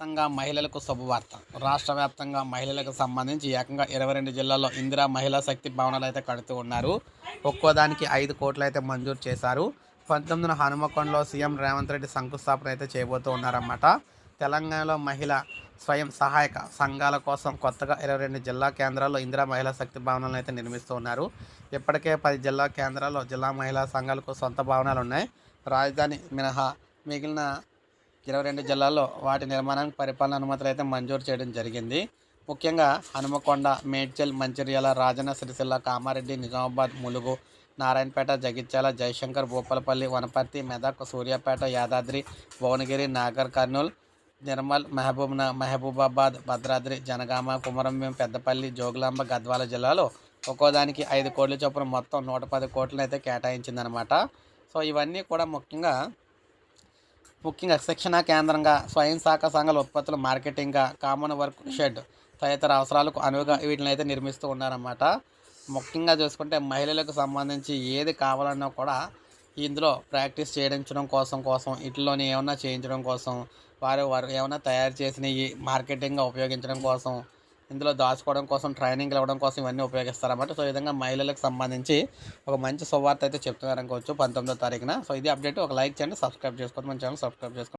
వ్యాప్తంగా మహిళలకు శుభవార్త. రాష్ట్ర వ్యాప్తంగా మహిళలకు సంబంధించి ఏకంగా ఇరవై రెండు జిల్లాల్లో ఇందిరా మహిళా శక్తి భవనాలు అయితే కడుతూ ఉన్నారు. ఒక్కో దానికి ఐదు కోట్లు అయితే మంజూరు చేశారు. పంతొమ్మిదిన హనుమకొండలో సీఎం రేవంత్ రెడ్డి శంకుస్థాపన అయితే చేయబోతూ ఉన్నారన్నమాట. తెలంగాణలో మహిళ స్వయం సహాయక సంఘాల కోసం కొత్తగా ఇరవై రెండు జిల్లా కేంద్రాల్లో ఇందిరా మహిళా శక్తి భవనాలను అయితే నిర్మిస్తూ ఉన్నారు. ఇప్పటికే పది జిల్లా కేంద్రాల్లో జిల్లా మహిళా సంఘాలకు సొంత భవనాలు ఉన్నాయి రాజధాని మినహా మిగిలిన ఇరవై రెండు జిల్లాల్లో వాటి నిర్మాణానికి పరిపాలన అనుమతులు అయితే మంజూరు చేయడం జరిగింది. ముఖ్యంగా హనుమకొండ మేడ్చల్ మంచిర్యాల రాజన్న సిరిసిల్ల కామారెడ్డి నిజామాబాద్ ములుగు నారాయణపేట జగిత్యాల జయశంకర్ భూపాలపల్లి వనపర్తి మెదక్ సూర్యాపేట యాదాద్రి భువనగిరి నాగర్ కర్నూల్ నిర్మల్ మహబూబ్ మహబూబాబాద్ భద్రాద్రి జనగామ కుమరంభీం పెద్దపల్లి జోగులాంబ గద్వాల జిల్లాలో ఒక్కోదానికి ఐదు కోట్ల చొప్పున మొత్తం నూట పది కోట్లను అయితే కేటాయించిందనమాట. సో ఇవన్నీ కూడా ముఖ్యంగా ముఖ్యంగా శిక్షణ కేంద్రంగా స్వయం శాఖ సంఘాల ఉత్పత్తుల మార్కెటింగ్గా కామన్ వర్క్ షెడ్ తదితర అవసరాలకు అనువుగా వీటిని అయితే నిర్మిస్తూ ఉన్నారన్నమాట. ముఖ్యంగా చూసుకుంటే మహిళలకు సంబంధించి ఏది కావాలన్నా కూడా ఇందులో ప్రాక్టీస్ చేయించడం కోసం కోసం ఇట్లోని ఏమన్నా చేయించడం కోసం వారు వారు ఏమైనా తయారు చేసినవి మార్కెటింగ్గా ఉపయోగించడం కోసం ఇందులో దాచుకోవడం కోసం ట్రైనింగ్ ఇవ్వడం కోసం ఇవన్నీ ఉపయోగిస్తారన్నమాట. సో ఈ విధంగా మహిళలకు సంబంధించి ఒక మంచి సువార్త అయితే చెప్తున్నారు అనుకోవచ్చు పంతొమ్మిదో తారీఖున. సో ఇది అప్డేట్. ఒక లైక్ చేయండి సబ్స్క్రైబ్ చేసుకోండి. మన ఛానల్ సబ్స్క్రైబ్ చేసుకోండి.